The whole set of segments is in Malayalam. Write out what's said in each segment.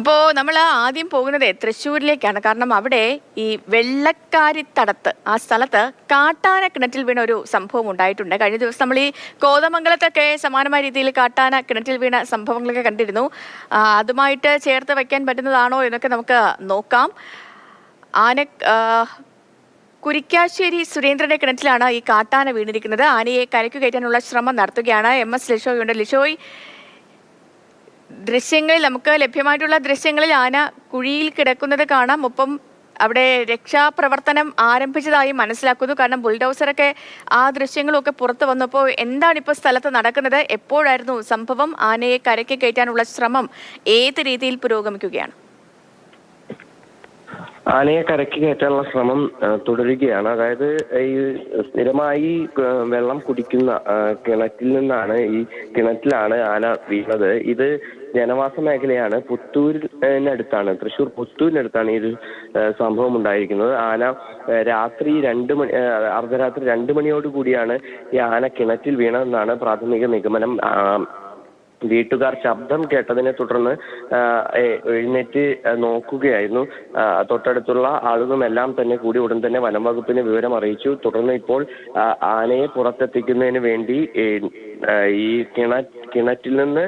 അപ്പോൾ നമ്മൾ ആദ്യം പോകുന്നത് തൃശ്ശൂരിലേക്കാണ്. കാരണം അവിടെ ഈ വെള്ളക്കാരിത്തടത്ത് ആ സ്ഥലത്ത് കാട്ടാന കിണറ്റിൽ വീണ ഒരു സംഭവം ഉണ്ടായിട്ടുണ്ട്. കഴിഞ്ഞ ദിവസം നമ്മൾ ഈ കോതമംഗലത്തൊക്കെ സമാനമായ രീതിയിൽ കാട്ടാന കിണറ്റിൽ വീണ സംഭവങ്ങളൊക്കെ കണ്ടിരുന്നു. അതുമായിട്ട് ചേർത്ത് വയ്ക്കാൻ പറ്റുന്നതാണോ എന്നൊക്കെ നമുക്ക് നോക്കാം. ആന കുരിക്കാശ്ശേരി സുരേന്ദ്രന്റെ കിണറ്റിലാണ് ഈ കാട്ടാന വീണിരിക്കുന്നത്. ആനയെ കരയ്ക്ക് കയറ്റാനുള്ള ശ്രമം നടത്തുകയാണ് എം എസ് ലിഷോയുണ്ട് ലിഷോയ് ദൃശ്യങ്ങളിൽ നമുക്ക് ലഭ്യമായിട്ടുള്ള ദൃശ്യങ്ങളിൽ ആന കുഴിയിൽ കിടക്കുന്നത് കാണാം. ഒപ്പം അവിടെ രക്ഷാപ്രവർത്തനം ആരംഭിച്ചതായി മനസ്സിലാക്കുന്നു. കാരണം ബുൾഡോസറൊക്കെ ആ ദൃശ്യങ്ങളൊക്കെ പുറത്തു വന്നപ്പോൾ എന്താണ് ഇപ്പോൾ സ്ഥലത്ത് നടക്കുന്നത്? എപ്പോഴായിരുന്നു സംഭവം? ആനയെ കരയ്ക്ക് കയറ്റാനുള്ള ശ്രമം ഏത് രീതിയിൽ പുരോഗമിക്കുകയാണ്? ആനയെ കരയ്ക്ക് കയറ്റാനുള്ള ശ്രമം തുടരുകയാണ്. അതായത് ഈ സ്ഥിരമായി വെള്ളം കുടിക്കുന്ന കിണറ്റിൽ നിന്നാണ് ഈ കിണറ്റിലാണ് ആന വീണത്. ഇത് ജനവാസ മേഖലയാണ്. പുത്തൂരിനടുത്താണ് തൃശ്ശൂർ പുത്തൂരിനടുത്താണ് ഈ ഒരു സംഭവം ഉണ്ടായിരിക്കുന്നത്. ആന രാത്രി രണ്ട് മണി അർദ്ധരാത്രി രണ്ട് മണിയോട് കൂടിയാണ് ഈ ആന കിണറ്റിൽ വീണതെന്നാണ് പ്രാഥമിക നിഗമനം. വീട്ടുകാർ ശബ്ദം കേട്ടതിനെ തുടർന്ന് എഴുന്നേറ്റ് നോക്കുകയായിരുന്നു. തൊട്ടടുത്തുള്ള ആളുകളുമെല്ലാം തന്നെ കൂടി ഉടൻ തന്നെ വനം വകുപ്പിന് വിവരം അറിയിച്ചു. തുടർന്ന് ഇപ്പോൾ ആനയെ പുറത്തെത്തിക്കുന്നതിന് വേണ്ടി ഈ കിണ കിണറ്റിൽ നിന്ന്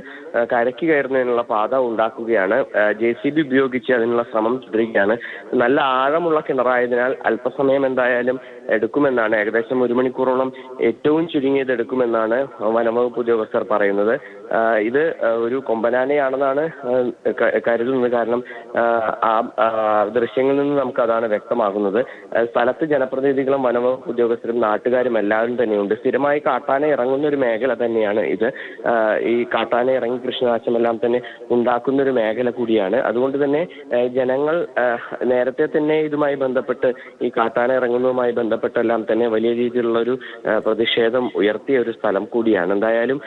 കരക്ക് കയറുന്നതിനുള്ള പാത ഉണ്ടാക്കുകയാണ്. ജെ സി ബി ഉപയോഗിച്ച് അതിനുള്ള ശ്രമം തുടരുകയാണ്. നല്ല ആഴമുള്ള കിണറായതിനാൽ അല്പസമയം എന്തായാലും എടുക്കുമെന്നാണ് ഏകദേശം ഒരു മണിക്കൂറോളം ഏറ്റവും ചുരുങ്ങിയത് എടുക്കുമെന്നാണ് വനംവകുപ്പ് ഉദ്യോഗസ്ഥർ പറയുന്നത്. ഇത് ഒരു കൊമ്പനാനയാണെന്നാണ് കരുതുന്നത്. കാരണം ആ, ദൃശ്യങ്ങളിൽ നിന്ന് നമുക്ക് അതാണ് വ്യക്തമാകുന്നത്. സ്ഥലത്ത് ജനപ്രതിനിധികളും വനംവകുപ്പ് ഉദ്യോഗസ്ഥരും നാട്ടുകാരും എല്ലാവരും തന്നെയുണ്ട്. സ്ഥിരമായി കാട്ടാന ഇറങ്ങുന്ന ഒരു മേഖല തന്നെയാണ് ഇത്. ഈ കാട്ടാന ഇറങ്ങി കൃഷിനാശമെല്ലാം തന്നെ ഉണ്ടാക്കുന്ന ഒരു മേഖല കൂടിയാണ്. അതുകൊണ്ട് തന്നെ ജനങ്ങൾ നേരത്തെ തന്നെ ഇതുമായി ബന്ധപ്പെട്ട് ഈ കാട്ടാന ഇറങ്ങുന്നതുമായി ബന്ധപ്പെട്ടെല്ലാം തന്നെ വലിയ രീതിയിലുള്ള ഒരു പ്രതിഷേധം ഉയർത്തിയ ഒരു സ്ഥലം കൂടിയാണ്. എന്തായാലും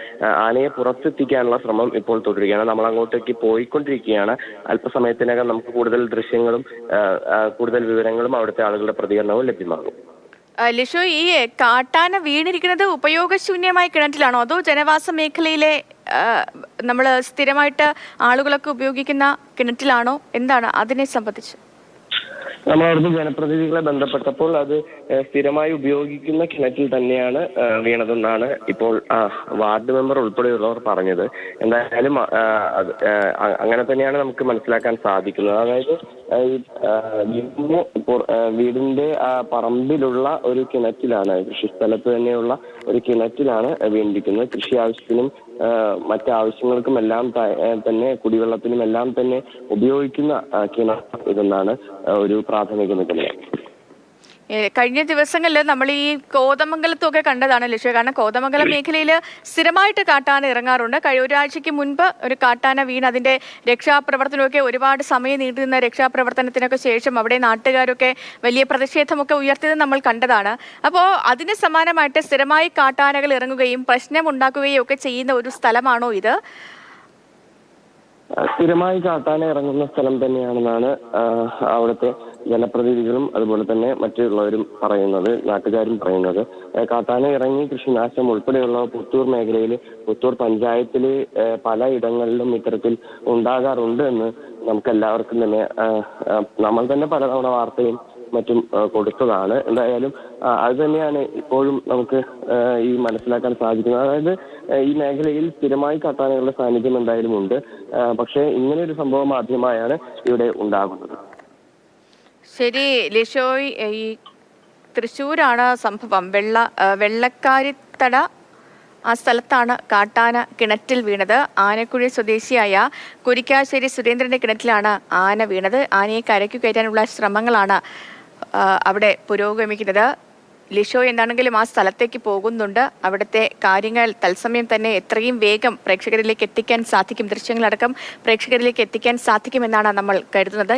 ആനയെ പുറത്തെത്തിക്കാനുള്ള ശ്രമം ഇപ്പോൾ തുടരുകയാണ്. നമ്മൾ അങ്ങോട്ടേക്ക് പോയിക്കൊണ്ടിരിക്കുകയാണ്. അല്പസമയത്തിനകം നമുക്ക് കൂടുതൽ ദൃശ്യങ്ങളും കൂടുതൽ വിവരങ്ങളും അവിടുത്തെ ആളുകളുടെ പ്രതികരണവും ലഭ്യമാകും. ലിഷോ ഈ കാട്ടാന വീണിരിക്കുന്നത് ഉപയോഗശൂന്യമായ കിണറ്റിലാണോ? അതോ ജനവാസ മേഖലയിലെ നമ്മൾ സ്ഥിരമായിട്ട് ആളുകളൊക്കെ ഉപയോഗിക്കുന്ന കിണറ്റിലാണോ? എന്താണ് അതിനെ സംബന്ധിച്ച്? നമ്മൾ അവിടുന്ന് ജനപ്രതിനിധികളെ ബന്ധപ്പെട്ടപ്പോൾ അത് സ്ഥിരമായി ഉപയോഗിക്കുന്ന കിണറ്റിൽ തന്നെയാണ് വീണതെന്നാണ് ഇപ്പോൾ വാർഡ് മെമ്പർ ഉൾപ്പെടെയുള്ളവർ പറഞ്ഞത്. എന്തായാലും അങ്ങനെ തന്നെയാണ് നമുക്ക് മനസ്സിലാക്കാൻ സാധിക്കുന്നത്. അതായത് വീടിന് വീടിന്റെ പറമ്പിലുള്ള ഒരു കിണറ്റിലാണ് കൃഷിസ്ഥലത്ത് തന്നെയുള്ള ഒരു കിണറ്റിലാണ് വീണിരിക്കുന്നത് കൃഷി ആവശ്യത്തിനും മറ്റ് ആവശ്യങ്ങൾക്കും എല്ലാം തന്നെ കുടിവെള്ളത്തിനും എല്ലാം തന്നെ ഉപയോഗിക്കുന്ന കിണർ ഇതെന്നാണ് ഒരു പ്രാഥമിക നിഗമനം. കഴിഞ്ഞ ദിവസങ്ങളിൽ നമ്മൾ ഈ കോതമംഗലത്തൊക്കെ കണ്ടതാണ് ലക്ഷ്യ. കാരണം കോതമംഗലം മേഖലയിൽ സ്ഥിരമായിട്ട് കാട്ടാന ഇറങ്ങാറുണ്ട്. കഴി ഒരാഴ്ചയ്ക്ക് മുൻപ് ഒരു കാട്ടാന വീണ് അതിന്റെ രക്ഷാപ്രവർത്തനമൊക്കെ ഒരുപാട് സമയം നീണ്ടു നിന്ന രക്ഷാപ്രവർത്തനത്തിനൊക്കെ ശേഷം അവിടെ നാട്ടുകാരൊക്കെ വലിയ പ്രതിഷേധമൊക്കെ ഉയർത്തിയത് നമ്മൾ കണ്ടതാണ്. അപ്പോൾ അതിന് സമാനമായിട്ട് സ്ഥിരമായി കാട്ടാനകൾ ഇറങ്ങുകയും പ്രശ്നമുണ്ടാക്കുകയും ഒക്കെ ചെയ്യുന്ന ഒരു സ്ഥലമാണോ ഇത്? സ്ഥിരമായി കാട്ടാന ഇറങ്ങുന്ന സ്ഥലം തന്നെയാണെന്നാണ് അവിടുത്തെ ജനപ്രതിനിധികളും അതുപോലെ തന്നെ മറ്റുള്ളവരും പറയുന്നത് നാട്ടുകാരും പറയുന്നത്. കാട്ടാന ഇറങ്ങി കൃഷിനാശം ഉൾപ്പെടെയുള്ള പുത്തൂർ മേഖലയിൽ പുത്തൂർ പഞ്ചായത്തിൽ പല ഇടങ്ങളിലും ഇത്തരത്തിൽ ഉണ്ടാകാറുണ്ട് എന്ന് നമുക്ക് എല്ലാവർക്കും തന്നെ നമ്മൾ തന്നെ പലതവണ വാർത്തയും മറ്റും കൊടുത്തതാണ്. എന്തായാലും അത് തന്നെയാണ് ഇപ്പോഴും നമുക്ക് ഈ മനസ്സിലാക്കാൻ സാധിക്കുന്നത്. അതായത് ഈ മേഖലയിൽ സ്ഥിരമായി കാട്ടാനകളുടെ സാന്നിധ്യം എന്തായാലും ഉണ്ട്. പക്ഷേ ഇങ്ങനെ ഒരു സംഭവം ആദ്യമായാണ് ഇവിടെ ഉണ്ടാകുന്നത്. ശരി ലിഷോയ് ഈ തൃശ്ശൂരാണ് സംഭവം. വെള്ള വെള്ളക്കാരിത്തട ആ സ്ഥലത്താണ് കാട്ടാന കിണറ്റിൽ വീണത്. ആനക്കുഴി സ്വദേശിയായ കുരിക്കാശ്ശേരി സുരേന്ദ്രന്റെ കിണറ്റിലാണ് ആന വീണത്. ആനയെ കരയ്ക്ക് കയറ്റാനുള്ള ശ്രമങ്ങളാണ് അവിടെ പുരോഗമിക്കുന്നത്. ലിഷോ എന്താണെങ്കിലും ആ സ്ഥലത്തേക്ക് പോകുന്നുണ്ട്. അവിടുത്തെ കാര്യങ്ങൾ തത്സമയം തന്നെ എത്രയും വേഗം പ്രേക്ഷകരിലേക്ക് എത്തിക്കാൻ സാധിക്കും. ദൃശ്യങ്ങളടക്കം പ്രേക്ഷകരിലേക്ക് എത്തിക്കാൻ സാധിക്കുമെന്നാണ് നമ്മൾ കരുതുന്നത്.